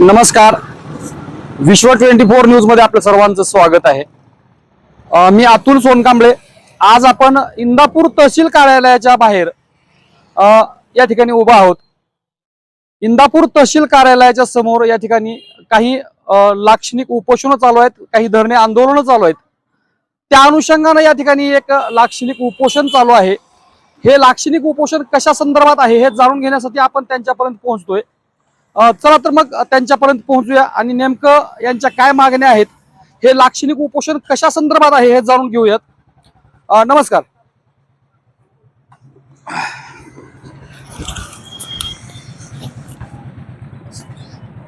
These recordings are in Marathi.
नमस्कार. विश्व ट्वेंटी फोर न्यूजमध्ये आपलं सर्वांचं स्वागत आहे. मी अतुल सोनकांबळे. आज आपण इंदापूर तहसील कार्यालयाच्या बाहेर या ठिकाणी उभा आहोत. इंदापूर तहसील कार्यालयाच्या समोर या ठिकाणी काही लाक्षणिक उपोषण चालू आहेत काही धरणे आंदोलन चालू आहेत. त्या अनुषंगानं या ठिकाणी एक लाक्षणिक उपोषण चालू आहे. हे लाक्षणिक उपोषण कशा संदर्भात आहे हे जाणून घेण्यासाठी आपण त्यांच्यापर्यंत पोहोचतोय. चला तर मग त्यांच्यापर्यंत पोहोचूया आणि नेमकं यांच्या काय मागण्या आहेत हे लाक्षणिक उपोषण कशा संदर्भात आहे हे जाणून घेऊयात. नमस्कार.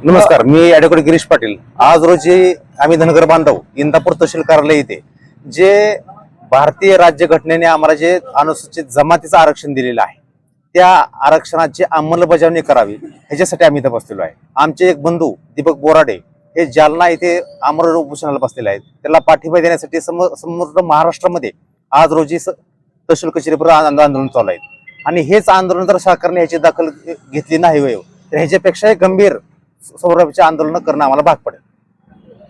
नमस्कार मी ऍडव्होकेट गिरीश पाटील. आज रोजी आम्ही धनगर बांधव इंदापूर तहसील कार्यालय येथे जे भारतीय राज्यघटनेने आम्हाला जे अनुसूचित जमातीचं आरक्षण दिलेलं आहे त्या आरक्षणाची अंमलबजावणी करावी ह्याच्यासाठी आम्ही इथं बसलेलो आहे. आमचे एक बंधू दीपक बोराडे हे जालना येथे आमरण उपोषणाला बसलेले आहेत. त्याला पाठिंबा देण्यासाठी सम महाराष्ट्रामध्ये आज रोजी तहसील कचेरीवर आंदोलन चालू आहे. आणि हेच आंदोलन जर सरकारने याची दखल घेतली नाही वेळ तर ह्याच्यापेक्षाही गंभीर स्वरूपाचे आंदोलन करणं आम्हाला भाग पडेल.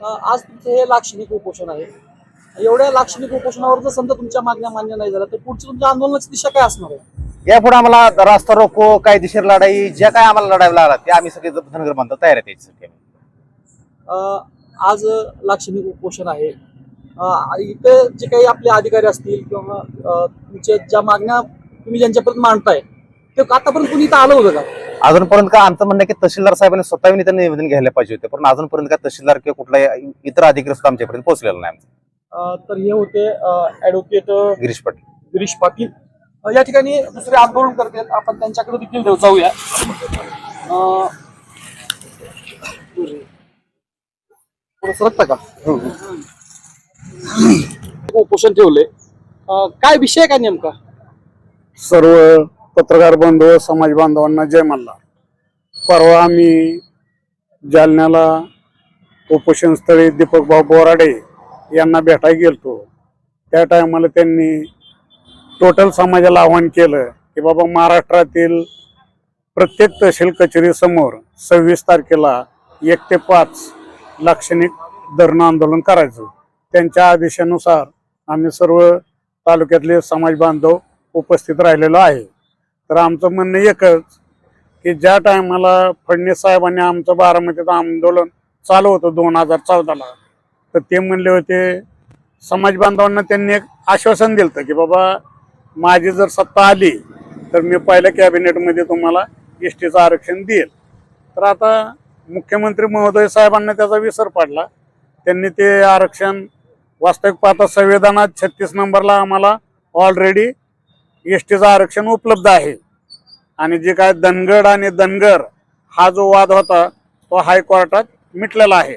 आज तुमचं हे लाक्षणिक उपोषण आहे. एवढ्या लाक्षणिक उपोषणावर जर समजा तुमच्या मागण्या मान्य नाही झाल्या तर पुढची तुमच्या आंदोलनाची दिशा काय असणार आहे? यापुढे आम्हाला रास्ता रोको कायदेशीर लढाई ज्या काय आम्हाला लढायला लागला ते आम्ही सगळे धनगर बांधव तयार आहेत याच्यासाठी अ, आज लाक्षणिक उपोषण आहे. अ, इथे जे काही आपले अधिकारी असतील किंवा अ, तुमच्या ज्या मागण्या तुम्ही ज्यांच्यापर्यंत मांडताय ते आतापर्यंत कुणी इथं आलं होतं का? अजूनपर्यंत का आमचं म्हणणं आहे की तहसीलदार साहेबांनी स्वतःहून इथं निवेदन घ्यायला पाहिजे होते पण अजूनपर्यंत काय तहसीलदार किंवा कुठला इतर अधिकारी सुद्धा आमच्यापर्यंत पोहोचलेला नाही आमचं. अ, तर हे होते ऍडव्होकेट गिरीश पाटील. गिरीश पाटील. या ठिकाणी दुसरे आंदोलन करतात आपण त्यांच्याकडे देखील जाऊ- जाऊया. सरकता का? उपोषण ठेवले. काय विषय काय नेमका? सर्व पत्रकार बांधव समाज बांधवांना जय मल्हार. परवा आम्ही जालन्याला उपोषण स्थळी दीपक भाऊ बोराडे यांना भेटायला गेलतो. त्या टायमाला त्यांनी टोटल समाजाला आवाहन केलं की बाबा महाराष्ट्रातील प्रत्येक तहसील कचेरी समोर सव्वीस तारखेला एक ते पाच लाक्षणिक धरणं आंदोलन करायचं. त्यांच्या आदेशानुसार आम्ही सर्व तालुक्यातले समाज बांधव उपस्थित राहिलेलो आहे. तर आमचं म्हणणं एकच की ज्या टायमाला फडणवीस साहेबांनी आमचं बारामतीचं आंदोलन चालू होतं दोन हजार चौदाला तर ते म्हणले होते समाज बांधवांना त्यांनी एक आश्वासन दिलं होतं की बाबा माझी जर सत्ता आली तर मी पहिल्या कॅबिनेटमध्ये तुम्हाला एस टीचं आरक्षण देईल. तर आता मुख्यमंत्री महोदय साहेबांना त्याचा विसर पडला. त्यांनी ते आरक्षण वास्तविक पाहता संविधानात छत्तीस नंबरला आम्हाला ऑलरेडी एस टीचं आरक्षण उपलब्ध आहे. आणि जे काय धनगड आणि धनगर हा जो वाद होता तो हायकोर्टात मिटलेला आहे.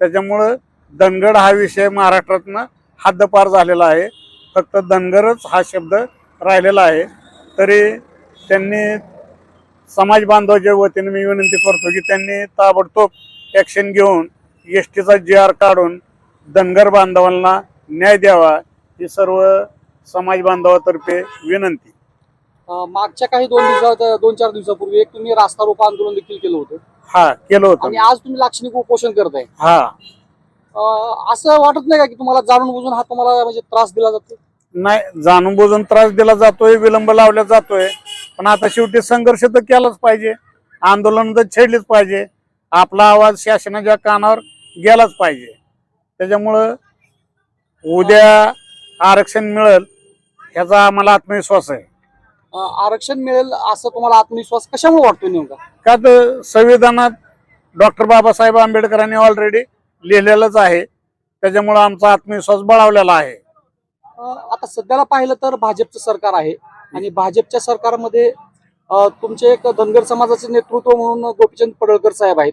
त्याच्यामुळं धनगड हा विषय महाराष्ट्रातनं हद्दपार झालेला आहे. फक्त धनगरच हा शब्द राहिलेला आहे. तरी त्यांनी समाज बांधवाच्या वतीने मी विनंती करतो की त्यांनी ताबडतोब ॲक्शन घेऊन एस टीचा जी आर काढून धनगर बांधवांना न्याय द्यावा ही सर्व समाज बांधवातर्फे विनंती. मागच्या काही दोन दिवसात दोन चार दिवसापूर्वी एक तुम्ही रास्ता रोको आंदोलन देखील केलं होतं. हा केलं होतं. आणि आज तुम्ही लाक्षणिक उपोषण करताय. हा. असं वाटत नाही का की तुम्हाला जाणून बुजून हा तुम्हाला म्हणजे त्रास दिला जातो? नाही जाणून बुजून त्रास दिला जातोय विलंब लावला जातोय. पण आता शेवटी संघर्ष तर केलाच पाहिजे. आंदोलन तर छेडलीच पाहिजे. आपला आवाज शासनाच्या कानावर गेलाच पाहिजे. त्याच्यामुळं उद्या आरक्षण मिळेल ह्याचा आम्हाला आत्मविश्वास आहे. आरक्षण मिळेल असं तुम्हाला आत्मविश्वास कशामुळे वाटतो नेमका? का तर संविधानात डॉक्टर बाबासाहेब आंबेडकरांनी ऑलरेडी लिहिलेलंच आहे. त्याच्यामुळं आमचा आत्मविश्वास बळावलेला आहे. आता सध्याला पाहिलं तर भाजपचं सरकार आहे आणि भाजपच्या सरकारमध्ये तुमचे एक धनगर समाजाचे नेतृत्व म्हणून गोपीचंद पडळकर साहेब आहेत.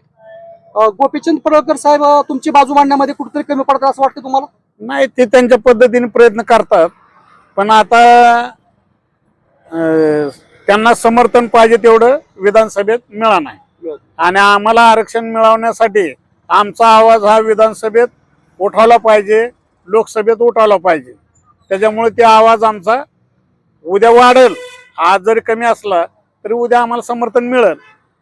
गोपीचंद पडळकर साहेब तुमची बाजू मांडण्यामध्ये कुठेतरी कमी पडतात असं वाटतं तुम्हाला? नाही ते त्यांच्या पद्धतीने प्रयत्न करतात. पण आता त्यांना समर्थन पाहिजे तेवढं विधानसभेत मिळा नाही. आणि आम्हाला आरक्षण मिळवण्यासाठी आमचा आवाज हा विधानसभेत उठवला पाहिजे लोकसभेत उठवला पाहिजे. त्याच्यामुळे ते आवाज आमचा उद्या वाढेल. आज जरी कमी असला तरी उद्या आम्हाला समर्थन मिळेल.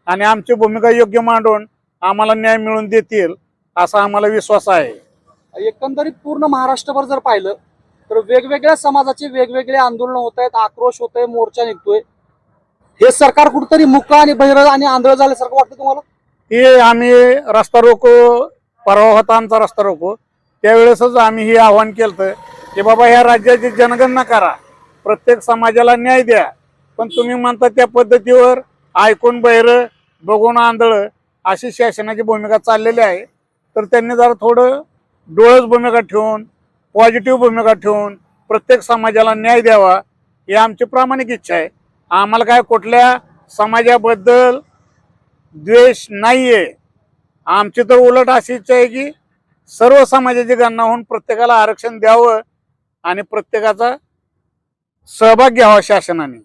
आणि आमची भूमिका योग्य मांडून आम्हाला न्याय मिळवून देतील असा आम्हाला विश्वास आहे. एकंदरीत पूर्ण महाराष्ट्रभर जर पाहिलं तर वेगवेगळ्या समाजाचे वेगवेगळे आंदोलन होत आहेत आक्रोश होत आहे मोर्चा निघतोय. हे सरकार कुठंतरी मुका आणि बहिर आणि आंधळ झाल्यासारखं वाटतं तुम्हाला? ही आम्ही रस्ता रोको परवा होता आमचा रस्ता रोको. त्यावेळेसच आम्ही हे आव्हान केलं की बाबा ह्या राज्याची जनगणना करा. प्रत्येक समाजाला न्याय द्या. पण तुम्ही म्हणता त्या पद्धतीवर ऐकून बैर बघून आंधळं अशी शासनाची भूमिका चाललेली आहे. तर त्यांनी जरा थोडं डोळस भूमिका ठेवून पॉझिटिव्ह भूमिका ठेवून प्रत्येक समाजाला न्याय द्यावा ही आमची प्रामाणिक इच्छा आहे. आम्हाला काय कुठल्या समाजाबद्दल द्वेष नाहीये. आमची तर उलट अशी इच्छा आहे की सर्व समाजाची गणना होऊन प्रत्येकाला आरक्षण द्यावं आणि प्रत्येकाचा सहभाग घ्यावा शासनाने.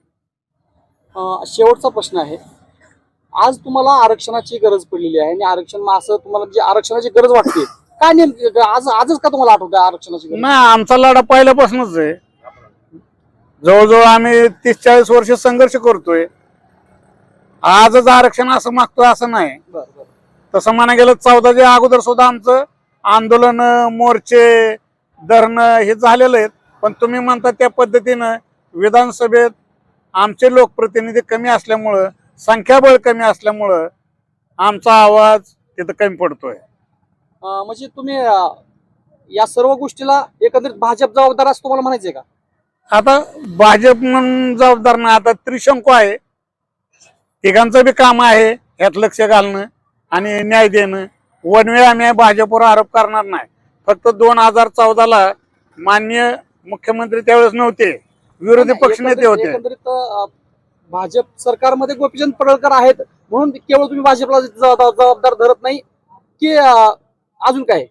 शेवटचा प्रश्न आहे. आज तुम्हाला आरक्षणाची गरज पडलेली आहे आणि आरक्षण असं तुम्हाला जे आरक्षणाची गरज वाटते काय नेमकी आज आजच का तुम्हाला आठवतं आरक्षणाची गरज? नाही आमचा लढा पहिल्यापासूनच आहे. जवळजवळ आम्ही तीस चाळीस वर्ष संघर्ष करतोय. आजच आरक्षण असं मागतोय असं नाही. तसं म्हणा गेलं चौदाच्या अगोदर सुद्धा आमचं आंदोलन मोर्चे धरणं हे झालेलं आहेत. पण तुम्ही म्हणता त्या पद्धतीनं विधानसभेत आमचे लोकप्रतिनिधी कमी असल्यामुळं संख्याबळ कमी असल्यामुळं आमचा आवाज तिथं कमी पडतोय. म्हणजे तुम्ही या सर्व गोष्टीला एकंदरीत भाजप जबाबदार असं तुम्हाला म्हणायचंय का? आता भाजप म्हणून जबाबदार नाही आता त्रिशंकू आहे. तिघांचं बी काम आहे यात लक्ष घालणं आणि न्याय देणं. वन वे आम्ही भाजपवर आरोप करणार नाही. फक्त दोन हजार चौदाला मान्य मुख्यमंत्री त्यावेळेस नव्हते. विरोधी पक्ष नेते एकंदरीत- होते भाजप सरकारमध्ये गोपीचंद पडळकर आहेत म्हणून केवळ तुम्ही भाजपला जबाब- जबाबदार धरत नाही की अजून काय?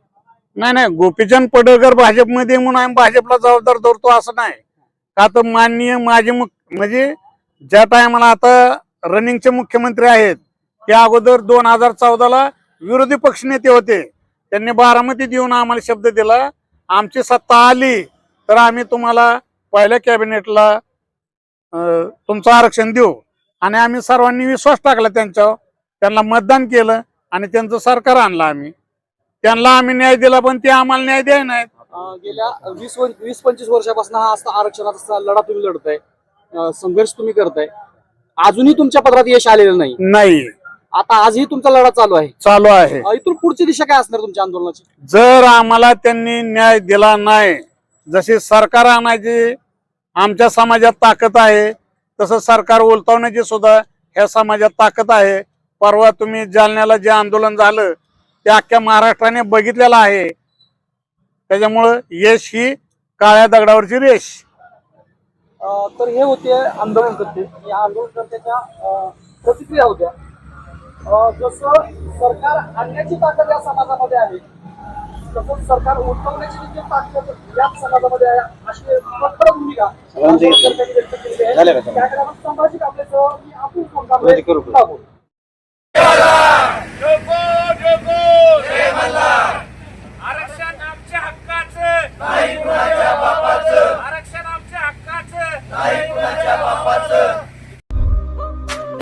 नाही नाही गोपीचंद पडळकर भाजपमध्ये म्हणून आम्ही भाजपला जबाबदार धरतो असं नाही. का तर माननीय मुख म्हणजे ज्या टायमाला आता रनिंगचे मुख्यमंत्री आहेत. त्या अगोदर दोन हजार चौदाला विरोधी पक्ष नेते होते. त्यांनी बारामतीत येऊन आम्हाला शब्द दिला. आमची सत्ता आली तर आम्ही तुम्हाला पहिल्या कॅबिनेटला तुमचं आरक्षण देऊ. आणि आम्ही सर्वांनी विश्वास टाकला त्यांच्यावर. त्यांना मतदान केलं आणि त्यांचं सरकार आणलं आम्ही. त्यांना आम्ही न्याय दिला पण ते आम्हाला न्याय द्याय नाहीत. गेल्या वीस वीस पंचवीस वर्षापासून हा आरक्षणाचा लढा तुम्ही लढताय. संघर्ष तुम्ही करताय. अजूनही तुमच्या पत्रात यश आलेलं नाही. नाही. आता आजही तुमचा लढा चालू आहे. चालू आहे. अं, इथून पुढची दिशा काय असणार तुमच्या आंदोलनाची? जर आम्हाला त्यांनी न्याय दिला नाही जशी सरकार आणायची आमच्या समाजात ताकद आहे तसं सरकार उलटवण्याची सुद्धा ह्या समाजात ताकद आहे. परवा तुम्ही जालन्याला जे आंदोलन झालं ते अख्ख्या महाराष्ट्राने बघितलेलं आहे. त्याच्यामुळं यश ही काळ्या दगडावरची रेष. तर हे होते आंदोलनकर्ते या आंदोलनकर्त्याच्या प्रतिक्रिया होत्या. जसं सरकार आणण्याची ताकद या समाजामध्ये आहे तसंच सरकार उठवण्याची देखील ताकद या समाजामध्ये आहे अशी प्रखर भूमिका व्यक्त आहे? त्याकडे आपण मी. लागू. आरक्षण आमच्या हक्काचं.